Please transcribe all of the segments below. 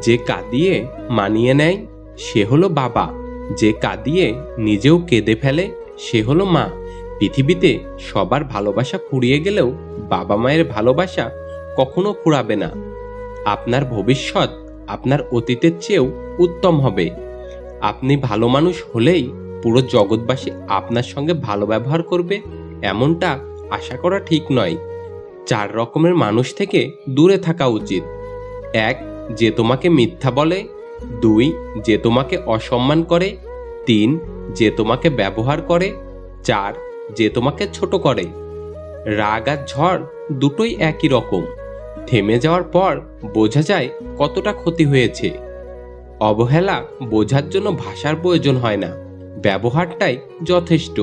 যে কাঁদিয়ে মানিয়ে নেয়, সে হলো বাবা। যে কাঁদিয়ে নিজেও কেঁদে ফেলে, সে হলো মা। পৃথিবীতে সবার ভালোবাসা ফুরিয়ে গেলেও বাবা মায়ের ভালোবাসা কখনো ফুরাবে না। আপনার ভবিষ্যৎ আপনার অতীতের চেয়েও উত্তম হবে। আপনি ভালো মানুষ হলেই পুরো জগৎবাসী আপনার সঙ্গে ভালো ব্যবহার করবে, এমনটা আশা করা ঠিক নয়। চার রকমের মানুষ থেকে দূরে থাকা উচিত। এক যে তোমাকে মিথ্যা বলে, দুই, যে তোমাকে অসম্মান করে, তিন, যে তোমাকে ব্যবহার করে, চার, যে তোমাকে ছোট করে। রাগ আর ঝড় দুটোই একই রকম। থেমে যাওয়ার পর বোঝা যায় কতটা ক্ষতি হয়েছে। অবহেলা বোঝার জন্য ভাষার প্রয়োজন হয় না। ব্যবহারটাই যথেষ্ট।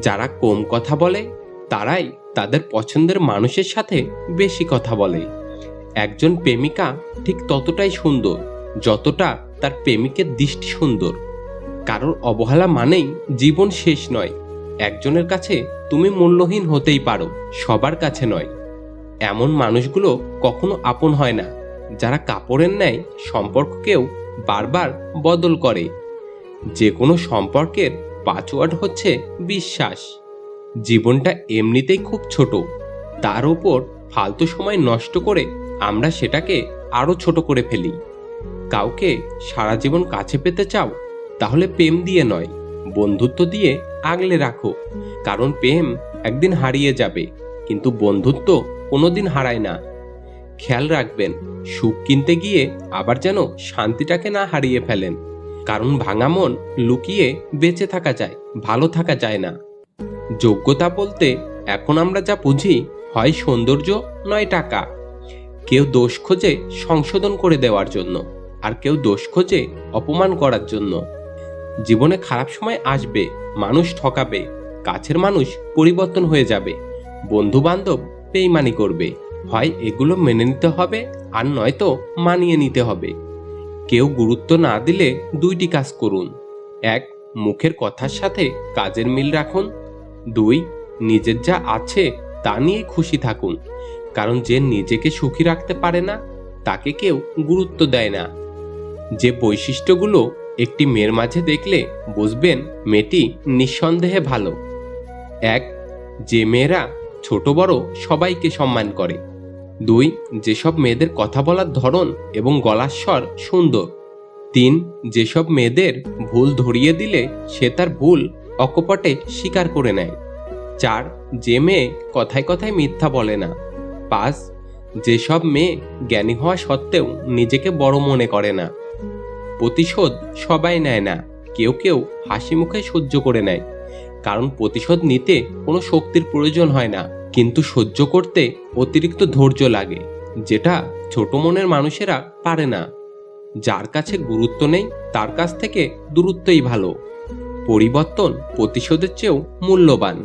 যারা কম কথা বলে, তারাই তাদের পছন্দের মানুষের সাথে বেশি কথা বলে। একজন প্রেমিকা ঠিক ততটাই সুন্দর, যতটা তার প্রেমিকের দৃষ্টি সুন্দর। কারোর অবহেলা মানেই জীবন শেষ নয়। একজনের কাছে তুমি মূল্যহীন হতেই পারো, সবার কাছে নয়। এমন মানুষগুলো কখনো আপন হয় না, যারা কাপড়ের ন্যায় সম্পর্ককেও বারবার বদল করে। যে কোনো সম্পর্কের পাসওয়ার্ড হচ্ছে বিশ্বাস। জীবনটা এমনিতেই খুব ছোট, তার ওপর ফালতু সময় নষ্ট করে আমরা সেটাকে আরও ছোট করে ফেলি। কাউকে সারা জীবন কাছে পেতে চাও, তাহলে প্রেম দিয়ে নয়, বন্ধুত্ব দিয়ে আগলে রাখো। কারণ প্রেম একদিন হারিয়ে যাবে, কিন্তু বন্ধুত্ব কোনোদিন হারায় না। খেয়াল রাখবেন, সুখ কিনতে গিয়ে আবার যেন শান্তিটাকে না হারিয়ে ফেলেন। কারণ ভাঙা মন লুকিয়ে বেঁচে থাকা যায়, ভালো থাকা যায় না। যোগ্যতা বলতে এখন আমরা যা বুঝি হয় সৌন্দর্য, নয় টাকা। কেউ দোষ খোঁজে সংশোধন করে দেওয়ার জন্য, আর কেউ দোষ খোঁজে অপমান করার জন্য। জীবনে খারাপ সময় আসবে, মানুষ ঠকাবে, কাছের মানুষ পরিবর্তন হয়ে যাবে বন্ধু বান্ধব বেইমানি করবে। হয় এগুলো মেনে নিতে হবে, আর নয়তো মানিয়ে নিতে হবে। কেউ গুরুত্ব না দিলে দুইটি কাজ করুন। এক, মুখের কথার সাথে কাজের মিল রাখুন। দুই, নিজের যা আছে তা নিয়ে খুশি থাকুন। কারণ যে নিজেকে সুখী রাখতে পারে না, তাকে কেউ গুরুত্ব দেয় না। যে বৈশিষ্ট্যগুলো একটি মেয়ের মাঝে দেখলে বুঝবেন মেয়েটি নিঃসন্দেহে ভালো। এক, যে মেয়েরা ছোট বড় সবাইকে সম্মান করে। দুই, যেসব মেয়েদের কথা বলার ধরন এবং গলার স্বর সুন্দর। তিন, যেসব মেয়েদের ভুল ধরিয়ে দিলে সে তার ভুল অকপটে স্বীকার করে নেয়। চার, যে মেয়ে কথায় কথায় মিথ্যা বলে না। পাঁচ যেসব মেয়ে জ্ঞানী হওয়া সত্ত্বেও নিজেকে বড় মনে করে না। প্রতিশোধ সবাই নেয় না, কেউ কেউ হাসি মুখে সহ্য করে নেয়। কারণ প্রতিশোধ নিতে কোনো শক্তির প্রয়োজন হয় না, কিন্তু সহ্য করতে অতিরিক্ত ধৈর্য লাগে, যেটা ছোট মনের মানুষেরা পারে না। যার কাছে গুরুত্ব নেই, তার কাছ থেকে দূরত্বই ভালো। পরিবর্তন প্রতিশোধের চেয়েও মূল্যবান।